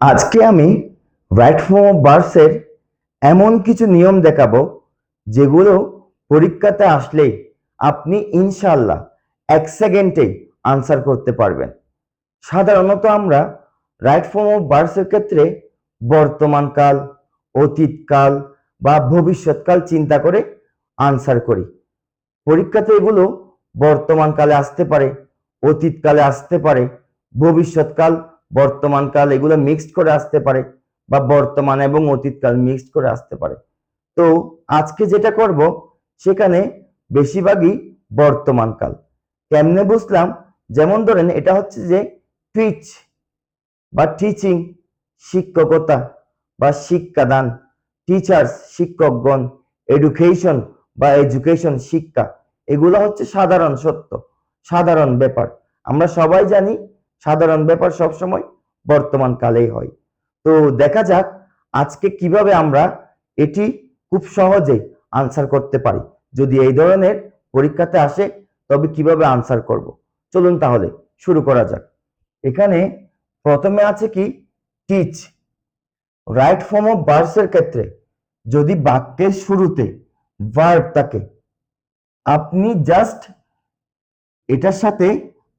আজকে আমি right form of বার্সের এমন কিছু নিয়ম দেখাবো, যেগুলো পরীক্ষাতে আসলেই আপনি ইনশাল্লাহ এক সেকেন্ডেই আনসার করতে পারবেন। সাধারণত আমরা রাইট ফর্ম অফ বার্সের ক্ষেত্রে বর্তমানকাল অতীতকাল বা ভবিষ্যৎকাল চিন্তা করে আনসার করি। পরীক্ষাতে এগুলো বর্তমানকালে আসতে পারে অতীতকালে আসতে পারে ভবিষ্যৎকাল বর্তমানকাল এগুলো মিক্সড করে আসতে পারে বা বর্তমান এবং অতীতকাল মিক্সড করে আসতে পারে। তো আজকে যেটা করব, সেখানে বেশিরভাগই বর্তমানকাল কেমনে বুঝলাম? যেমন ধরেন এটা হচ্ছে যে টিচ বা টিচিং শিক্ষকতা বা শিক্ষাদান টিচার্স শিক্ষকগণ এডুকেশন বা এডুকেশন শিক্ষা, এগুলো হচ্ছে সাধারণ সত্য, সাধারণ ব্যাপার। আমরা সবাই জানি সাধারণ ব্যাপার সবসময় বর্তমান কালেই হয়। তো দেখা যাক আজকে কীভাবে আমরা এটি খুব সহজেই আনসার করতে পারি। যদি এই ধরনের পরীক্ষাতে আসে, তবে কীভাবে আনসার করব? চলুন তাহলে শুরু করা যাক। এখানে প্রথমে আছে কি? টিচ রাইট ফর্ম অফ বার্সের ক্ষেত্রে যদি বাক্যের শুরুতে ভার্ব থাকে, আপনি জাস্ট এটার সাথে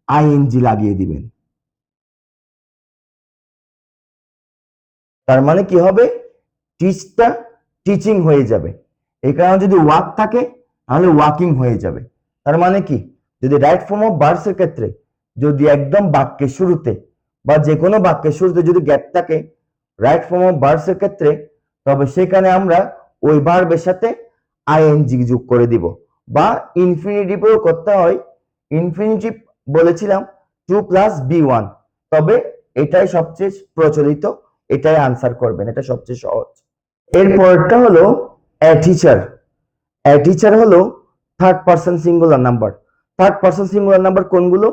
আইএনজি লাগিয়ে দিবেন। তার মানে কি হবে? টিচটা টিচিং হয়ে যাবে। এই কারণে যদি ওয়াক থাকে, তাহলে ওয়াকিং হয়ে যাবে। তার মানে কি? যদি রাইট ফর্ম অফ বার্সের ক্ষেত্রে যদি একদম বাক্যের শুরুতে বা যে কোনো বাক্যের শুরুতে যদি গ্যাপ থাকে রাইট ফর্ম অফ বার্সের ক্ষেত্রে, তবে সেখানে আমরা ওই ভার্বের সাথে আইএনজি যোগ করে দিব। বা ইনফিনিটিভও করতে হয়। ইনফিনিটিভ বলেছিলাম টু প্লাস বি ওয়ান তবে এটাই সবচেয়ে প্রচলিত এটাই আনসার করবেন, এটা সবচেয়ে সহজ। এরপরটা হলো এ টিচার এ টিচার হলো third person singular number third person singular number কোনগুলো?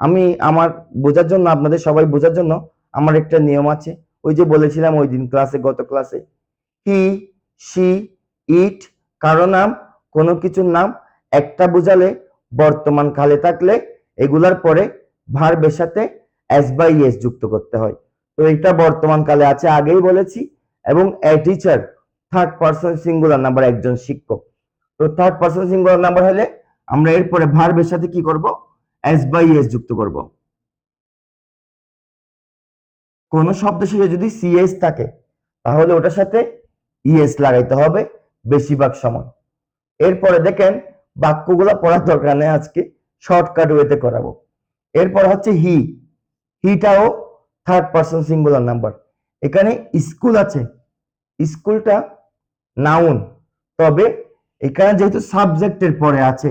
আমি আমার বোঝার জন্য, আপনাদের সবাই বোঝার জন্য আমার একটা নিয়ম আছে। ওই যে বলেছিলাম ওই দিন ক্লাসে গত ক্লাসে হি সি ইট কারও নাম, কোনো কিছুর নাম, একটা বোঝালে বর্তমান কালে থাকলে এগুলার পরে ভার্বের সাথে এস বাই এস যুক্ত করতে হয়। তো এটা বর্তমান কালে আছে, আগেই বলেছি। এবং a teacher third person singular number একজন শিক্ষক। তো থার্ড পার্সন সিঙ্গুলার নাম্বার হলে আমরা এরপরে ভার্বের সাথে কি করব? এস বাই এস যুক্ত করব। কোন শব্দ শেষে যদি সিএস থাকে, তাহলে ওটার সাথে ইএস লাগাইতে হবে, বেশিরভাগ সময়। এরপরে দেখেন, বাক্যগুলো পড়ার দরকার নেই আজকে শর্টকাট ওয়েতে করাবো। এরপর হচ্ছে হি হিটাও থার্ড পার্সন সিঙ্গুলার নাম্বার এখানে স্কুল আছে। স্কুলটা নাউন তবে এখানে যেহেতু সাবজেক্টের পরে আছে,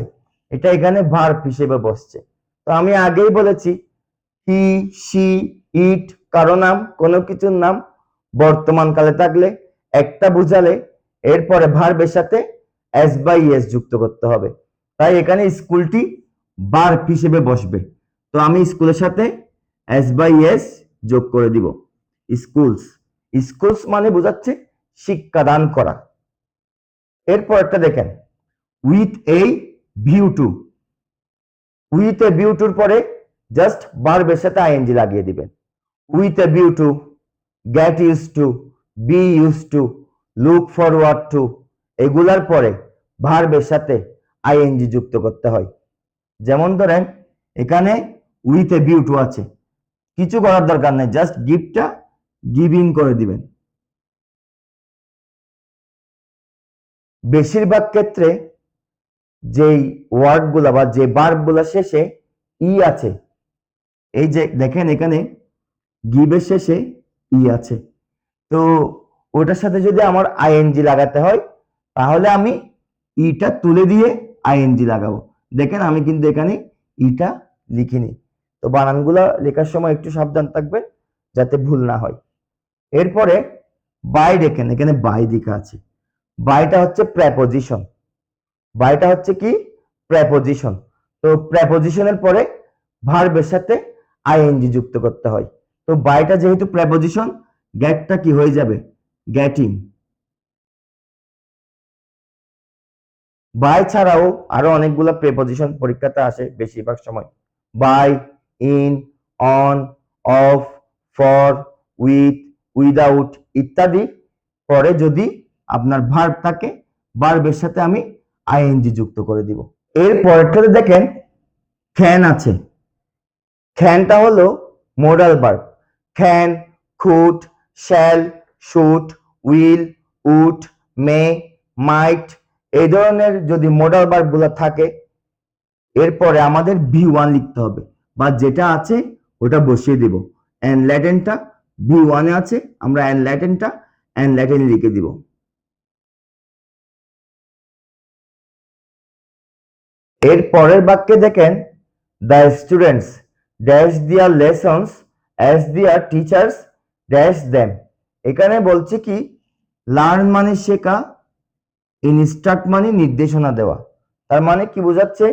এটা এখানে ভার্ব হিসেবে বসছে। তো আমি আগেই বলেছি হি সি ইট কারও নাম, কোনো কিছুর নাম বর্তমান কালে থাকলে একটা বুঝালে এরপরে ভার্বের সাথে এস বাই এস যুক্ত করতে হবে। তাই এখানে স্কুলটি বার হিসেবে বসবে। তো আমি স্কুলের সাথে এস বাই এস যোগ করে দিব। স্কুলস স্কুলস মানে বোঝাচ্ছে শিক্ষাদান করা। এরপর একটা দেখেন। উইথ এই view to with a view টুর পরে জাস্ট বার্বের সাথে আইএনজি লাগিয়ে দিবেন। With a view to get use to be use to look forward to এগুলার পরে ভার্বের সাথে আইএনজি যুক্ত করতে হয়। যেমন ধরেন, এখানে উইথ এ ভিউ টু আছে। কিছু করার দরকার নেই জাস্ট গিফটটা গিভিং করে দিবেন। বেশিরভাগ ক্ষেত্রে যেই ওয়ার্ডগুলা বা যে বার্বগুলা শেষে ই আছে, এই যে দেখেন এখানে গিভের শেষে ই আছে। তো ওটার সাথে যদি আমার আইএনজি লাগাতে হয়, তাহলে আমি ইটা তুলে দিয়ে আইএনজি লাগাবো। দেখেন আমি কিন্তু এখানে ইটা লিখিনি। তো বানানগুলো লেখার সময় একটু সাবধান থাকবেন যাতে ভুল না হয়। এরপরে বাই দেখেন, এখানে বাই লেখা আছে। বাইটা হচ্ছে প্রেপোজিশন বাইটা হচ্ছে কি? প্রেপোজিশন তো প্রেপোজিশনের পরে ভার্বের সাথে আইএনজি যুক্ত করতে হয়। তো বাইটা যেহেতু প্রেপোজিশন গ্যাটটা কি হয়ে যাবে? গ্যাটিং বাই ছাড়াও আরও অনেকগুলো প্রেপোজিশন পরীক্ষাতে আসে বেশিরভাগ সময়। By in on of for with without ইত্যাদি পরে যদি আপনার ভার্ব থাকে ভার্বের সাথে আমি আইএনজি যুক্ত করে দিব। এর পরেরটাতে দেখেন খ্যান আছে। খ্যানটা হলো modal verb can could shall should will would may might এই ধরনের যদি মোডাল ভার্বগুলো থাকে, এরপরে আমাদের ভি ওয়ান লিখতে হবে। বা যেটা আছে ওটা বসিয়ে দেব। অ্যান্ড ল্যাটেনটা ভি ওয়ানে আছে, আমরা অ্যান্ড ল্যাটেনটা অ্যান্ড ল্যাটেন লিখে দিব। এর পরের বাক্যে দেখেন the students dash their lessons as their teachers dash them এখানে বলছে কি লার্ন মানে শেখা ইনস্ট্রাক্ট মানে নির্দেশনা দেওয়া। তার মানে কি বোঝাচ্ছে?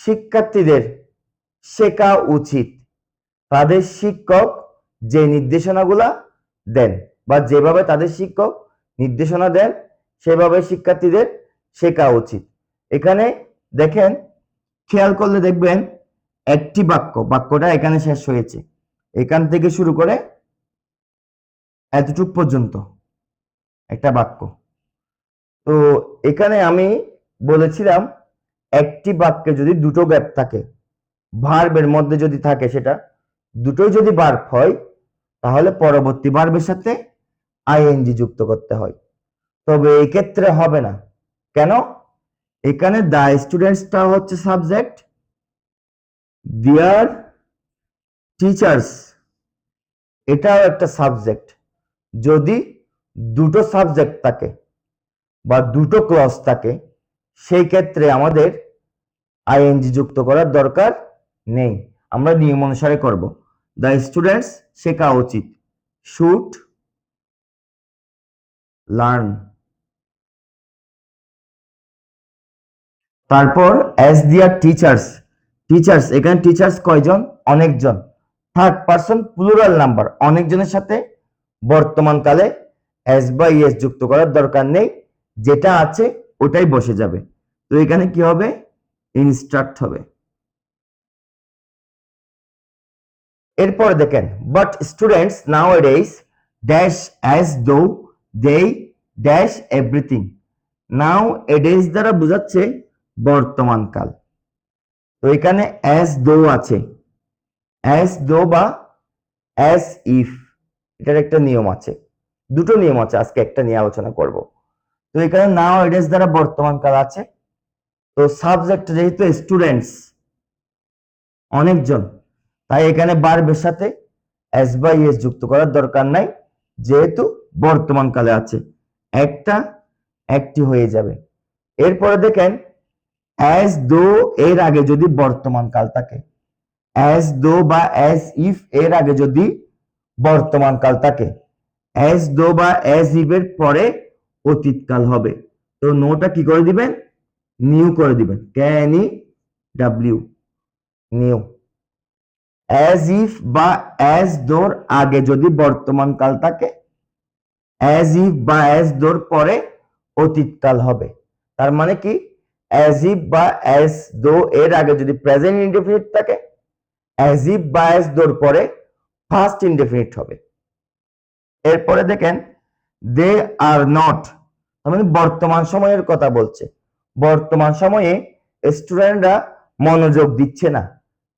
শিক্ষার্থীদের শেখা উচিত। তাদের শিক্ষক যে নির্দেশনাগুলা দেন বা যেভাবে তাদের শিক্ষক নির্দেশনা দেন, সেভাবে শিক্ষার্থীদের শেখা উচিত। এখানে দেখেন, খেয়াল করলে দেখবেন একটি বাক্য, বাক্যটা এখানে শেষ হয়েছে। এখান থেকে শুরু করে এতটুক পর্যন্ত একটা বাক্য। তো এখানে আমি বলেছিলাম, একটি বাক্যে যদি দুটো গ্যাপ থাকে ভার্বের মধ্যে যদি থাকে সেটা, দুটোই যদি ভার্ব হয়, তাহলে পরবর্তী ভার্বের সাথে আইএনজি যুক্ত করতে হয়। তবে এই ক্ষেত্রে হবে না। কেন? এখানে দা স্টুডেন্টসটা হচ্ছে সাবজেক্ট দিয়ার টিচার্স এটাও একটা সাবজেক্ট যদি দুটো সাবজেক্ট থাকে বা দুটো ক্লজ থাকে, সেই ক্ষেত্রে আমাদের আইএনজি যুক্ত করার দরকার নেই। আমরা নিয়ম অনুসারে করব। দ্য স্টুডেন্টস শেখা উচিত। শুট লার্ন তারপর অ্যাজ দিয়ার টিচার্স টিচার্স এখানে টিচার্স কয়জন? অনেকজন। থার্ড পারসন প্লুরাল নাম্বার অনেকজনের সাথে বর্তমান কালে অ্যাজ বা ইয়েস যুক্ত করার দরকার নেই। যেটা আছে, ওটাই বসে যাবে। তো এখানে কি হবে? ইনস্ট্রাক্ট হবে। এরপর দেখেন but students now edges dash as though they dash everything নাও এডেজ দ্বারা বোঝাচ্ছে বর্তমান কাল। তো এখানে অ্যাজ দো আছে। অ্যাজ দো বা অ্যাজ ইফ এটার একটা নিয়ম আছে। দুটো নিয়ম আছে, আজকে একটা নিয়ে আলোচনা করব। তো এখানে নাও এডেজ দ্বারা বর্তমান কাল আছে। তো সাবজেক্ট যেহেতু স্টুডেন্টস অনেকজন তাই এখানে বার্বের সাথে এস বা ইএস যুক্ত করার দরকার নাই, যেহেতু বর্তমান কালে আছে। একটা, একটি হয়ে যাবে। এরপরে দেখেন অ্যাজ দো এর আগে যদি বর্তমান কাল থাকে অ্যাজ দো বা অ্যাজ ইফ এর আগে যদি বর্তমান কাল থাকে অ্যাজ দো বা অ্যাজ ইফ এর পরে অতীতকাল হবে। তো নোটা কি করে দিবেন? নিউ করে দিবেন। Can E W new as if বা অ্যাজ দোর আগে যদি বর্তমান কাল থাকে অ্যাজ ইফ বা অ্যাজ দোর পরে অতীতকাল হবে। তার মানে কি? অ্যাজ ইফ বা অ্যাজ দো এর আগে যদি প্রেজেন্ট ইনডেফিনিট থাকে অ্যাজ ইফ বা অ্যাজ দোর পরে ফার্স্ট ইনডেফিনিট হবে। এরপরে দেখেন দে আর নট মানে বর্তমান সময়ের কথা বলছে। বর্তমান সময়ে স্টুডেন্টরা মনোযোগ দিচ্ছে না।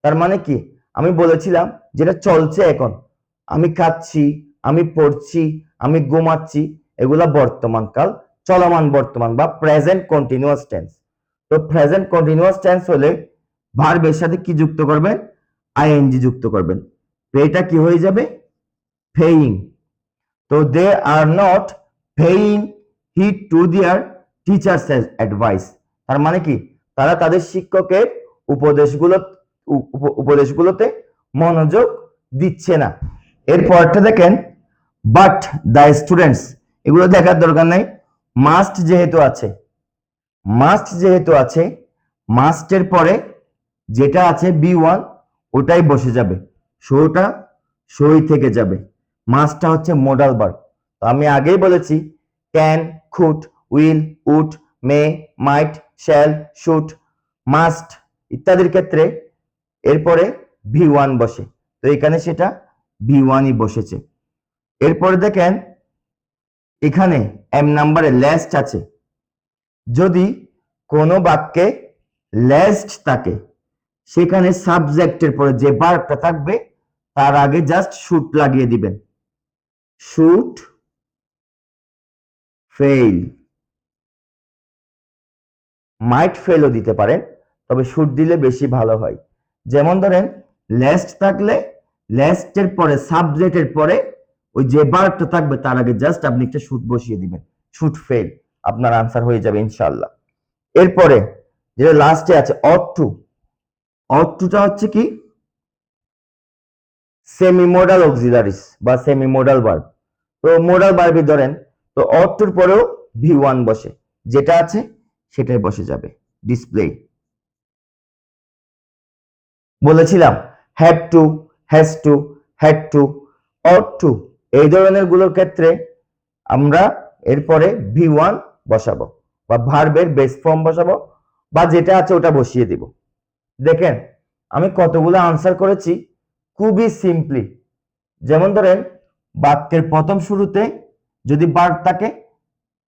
তার মানে কি? আমি বলেছিলাম যেটা চলছে এখন। আমি খাচ্ছি, আমি পড়ছি, আমি ঘুমাচ্ছি, এগুলা বর্তমান কাল, চলমান বর্তমান বা প্রেজেন্ট কন্টিনিউয়াস টেন্স তো প্রেজেন্ট কন্টিনিউয়াস টেন্স হলে ভার্বের সাথে কি যুক্ত করবেন? আইএনজি যুক্ত করবেন। এটা কি হয়ে যাবে? ফেইং তো they are not paying heed to their teachers advice তার মানে কি? তারা তাদের শিক্ষকের উপদেশগুলো উপ- উপদেশগুলোতে মনোযোগ দিচ্ছে না। এরপরটা দেখেন বাট দ্য স্টুডেন্টস এগুলো দেখার দরকার নাই। মাস্ট যেহেতু আছে মাস্ট যেহেতু আছে মাস্টের পরে যেটা আছে বি ওয়ান ওটাই বসে যাবে। শোটা সই থেকে যাবে। মাস্টটা হচ্ছে মোডাল বার তো আমি আগেই বলেছি can could will would may might shall should must ইত্যাদির ক্ষেত্রে এরপরে ভি ওয়ান বসে। তো এখানে সেটা ভি ওয়ানই বসেছে। এরপরে দেখেন, এখানে এম নাম্বারে লেস্ট আছে। যদি কোনো বাক্যে লেস্ট থাকে, সেখানে সাবজেক্টের পরে যে বার্বটা থাকবে, তার আগে জাস্ট শুট লাগিয়ে দিবেন। শুট ফেইল মাইট ফেলও দিতে পারেন, তবে শুট দিলে বেশি ভালো হয়। যেমন ধরেন লেস্ট থাকলে লেস্টের পরে সাবজেক্টের পরে, ওই যে বার্বটা থাকবে, তার আগে জাস্ট আপনি একটা শুট বসিয়ে দিবেন। শুট ফেল আপনার আনসার হয়ে যাবে ইনশাআল্লাহ। এরপরে, যেটা লাস্টে আছে অট টু অট টুটা হচ্ছে কি? সেমি মোডাল অক্সিলারিস বা সেমি মোডাল ভার্ব তো মোডাল ভার্বই ধরেন, তো অট টুর পরেও ভি ওয়ান বসে। যেটা আছে, সেটাই বসে যাবে। ডিসপ্লে বলেছিলাম have to has to had to ought to এই ধরনেরগুলোর ক্ষেত্রে আমরা এরপরে ভি ওয়ান বসাবো বা ভার্বের বেস ফর্ম বসাবো বা যেটা আছে ওটা বসিয়ে দিব। দেখেন, আমি কতগুলো আনসার করেছি খুবই সিম্পলি যেমন ধরেন, বাক্যের প্রথম শুরুতে যদি বার্ব থাকে,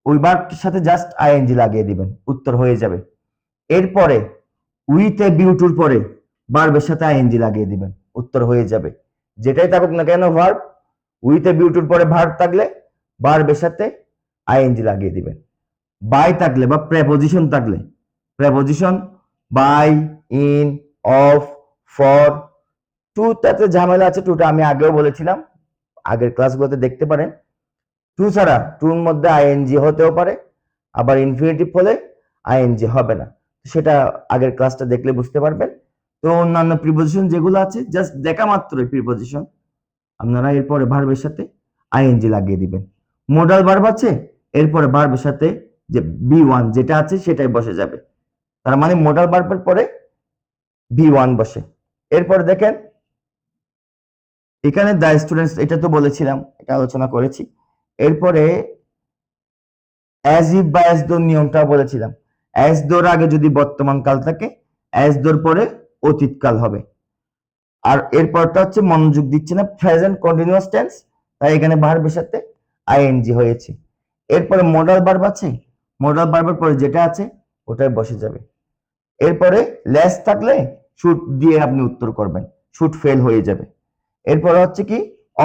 ওই বার্বটির সাথে জাস্ট আইএনজি লাগিয়ে দিবেন, উত্তর হয়ে যাবে। এরপরে উইথ এ বিউটুর পরে বার্বের সাথে আইএনজি লাগিয়ে দিবেন, উত্তর হয়ে যাবে। যেটাই থাকুক না কেন ভার্ব উইথ এ বিউটুর পরে ভার্ব থাকলে ভার্বের সাথে আইএনজি লাগিয়ে দিবেন। বাই থাকলে বা প্রেপোজিশন থাকলে preposition by in of for টুটাতে ঝামেলা আছে টুটা আমি আগেও বলেছিলাম, আগের ক্লাসগুলোতে দেখতে পারেন। টু ছাড়া টুর মধ্যে আইএনজি হতেও পারে, আবার ইনফিনিটিভ হলে আইএনজি হবে না। সেটা আগের ক্লাসটা দেখলে বুঝতে পারবেন। তো অন্যান্য প্রিপোজিশন যেগুলো আছে জাস্ট দেখা মাত্রই প্রিপোজিশন আপনারা এরপরে ভার্বের সাথে আইএনজি লাগিয়ে দিবেন। মোডাল ভার্ব আছে, এরপরে ভার্বের সাথে যে বি ওয়ান যেটা আছে সেটাই বসে যাবে। তার মানে মোডাল ভার্বের পরে বি ওয়ান বসে। এরপরে দেখেন, এখানে দ্য স্টুডেন্টস এটা তো বলেছিলাম, এটা আলোচনা করেছি। এরপরে অ্যাজ ইফ বা অ্যাজ দোর নিয়মটা বলেছিলাম। অ্যাজ দোর আগে যদি বর্তমান কাল থাকে অ্যাজ দোর পরে অতীতকাল হবে। আর এরপরটা হচ্ছে মনোযোগ দিচ্ছে না প্রেজেন্ট কন্টিনিউয়াস টেন্স তাই এখানে ভার্বের সাথে আইএনজি হয়েছে। এরপরে মোডাল ভার্ব আছে মোডাল ভার্বের পরে যেটা আছে ওটাই বসে যাবে। এরপরে লেস থাকলে শুট দিয়ে আপনি উত্তর করবেন শুট ফেল হয়ে যাবে। এরপরে হচ্ছে কি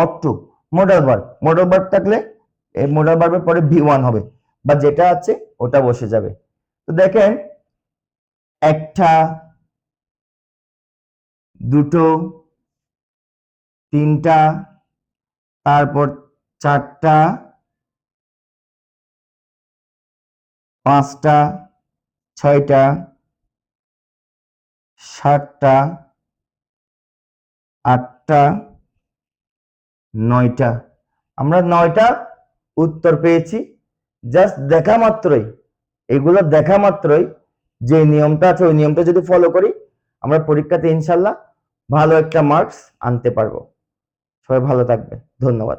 of to modal verb modal verb থাকলে, এই মোডাল ভার্বের পরে ভি ওয়ান হবে, বা যেটা আছে, ওটা বসে যাবে। তো দেখেন, একটা দুটো, তিনটা, তারপর চারটা, পাঁচটা, ছয়টা, সাতটা, আটটা, নয়টা। আমরা নয়টা উত্তর পেয়েছি। জাস্ট দেখা মাত্রই, এগুলো দেখা মাত্রই যে নিয়মটা আছে, ওই নিয়মটা যদি ফলো করি, আমরা পরীক্ষাতে ইনশাল্লাহ ভালো একটা মার্কস আনতে পারব। সবাই ভালো থাকবে ধন্যবাদ।